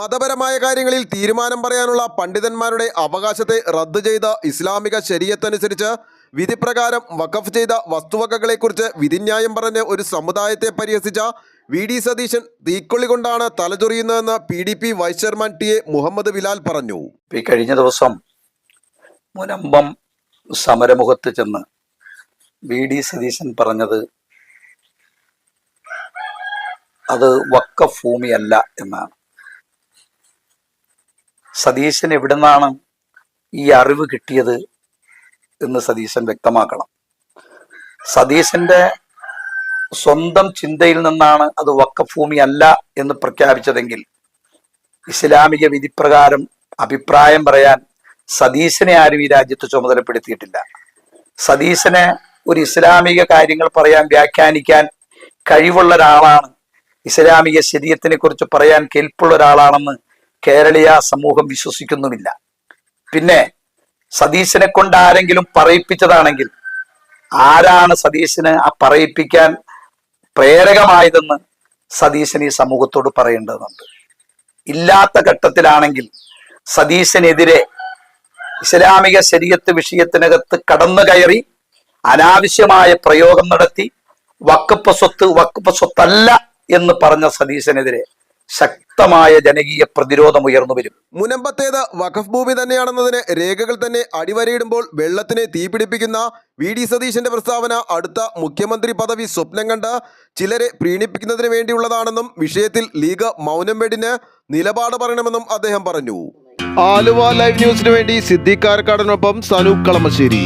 മതപരമായ കാര്യങ്ങളിൽ തീരുമാനം പറയാനുള്ള പണ്ഡിതന്മാരുടെ അവകാശത്തെ റദ്ദ് ചെയ്ത ഇസ്ലാമിക ശരീരത്തനുസരിച്ച് വിധിപ്രകാരം വഖഫ് ചെയ്ത വസ്തുവകകളെക്കുറിച്ച് വിധിന്യായം പറഞ്ഞ് ഒരു സമുദായത്തെ പരിഹസിച്ച വി ഡി സതീശൻ തീക്കൊള്ളി കൊണ്ടാണ് തലചൊറിയുന്നതെന്ന് P D P vice chairman T A Muhammad Bilal പറഞ്ഞു. ഈ കഴിഞ്ഞ ദിവസം മുനമ്പം സമരമുഖത്ത് ചെന്ന് വി ഡി സതീശൻ പറഞ്ഞത് അത് വക്കഫ് ഭൂമിയല്ല എന്നാണ്. സതീശൻ എവിടുന്നാണ് ഈ അറിവ് കിട്ടിയത് എന്ന് സതീശൻ വ്യക്തമാക്കണം. സതീശന്റെ സ്വന്തം ചിന്തയിൽ നിന്നാണ് അത് വക്കഭൂമി അല്ല എന്ന് പ്രഖ്യാപിച്ചതെങ്കിൽ ഇസ്ലാമിക വിധിപ്രകാരം അഭിപ്രായം പറയാൻ സതീശനെ ആരും ഈ രാജ്യത്ത് ചുമതലപ്പെടുത്തിയിട്ടില്ല. സതീശനെ ഒരു ഇസ്ലാമിക കാര്യങ്ങൾ പറയാൻ വ്യാഖ്യാനിക്കാൻ കഴിവുള്ള ഒരാളാണ് ഇസ്ലാമിക ശരീരത്തിനെ കുറിച്ച് പറയാൻ കേൾപ്പുള്ള ഒരാളാണെന്ന് കേരളീയ സമൂഹം വിശ്വസിക്കുന്നുമില്ല. പിന്നെ സതീശനെ കൊണ്ട് ആരെങ്കിലും പറയിപ്പിച്ചതാണെങ്കിൽ ആരാണ് സതീശന് ആ പറയിപ്പിക്കാൻ പ്രേരകമായതെന്ന് സതീശൻ ഈ സമൂഹത്തോട് പറയേണ്ടതുണ്ട്. ഇല്ലാത്ത ഘട്ടത്തിലാണെങ്കിൽ സതീശനെതിരെ ഇസ്ലാമിക ശരീരത്ത് വിഷയത്തിനകത്ത് കടന്നു കയറി അനാവശ്യമായ പ്രയോഗം നടത്തി വക്കപ്പ് സ്വത്ത് വക്കപ്പ് സ്വത്തല്ല എന്ന് പറഞ്ഞ സതീശനെതിരെ ശക്തമായ ജനകീയ പ്രതിരോധം ഉയർന്നു വരും. മുനമ്പത്തേത് വഖഫ് ഭൂമി തന്നെയാണെന്നതിന് രേഖകൾ തന്നെ അടിവരയിടുമ്പോൾ വെള്ളത്തിനെ തീപിടിപ്പിക്കുന്ന വി ഡി സതീശന്റെ പ്രസ്താവന അടുത്ത മുഖ്യമന്ത്രി പദവി സ്വപ്നം കണ്ട് ചിലരെ പ്രീണിപ്പിക്കുന്നതിന് വേണ്ടിയുള്ളതാണെന്നും വിഷയത്തിൽ ലീഗ് മൗനം വെടിന് നിലപാട് പറയണമെന്നും അദ്ദേഹം പറഞ്ഞു. ആലുവ ലൈവ് ന്യൂസിനു വേണ്ടി സിദ്ധിക്കാരക്കാടനൊപ്പം കാരക്കാടനൊപ്പം സനൂപ് കളമശ്ശേരി.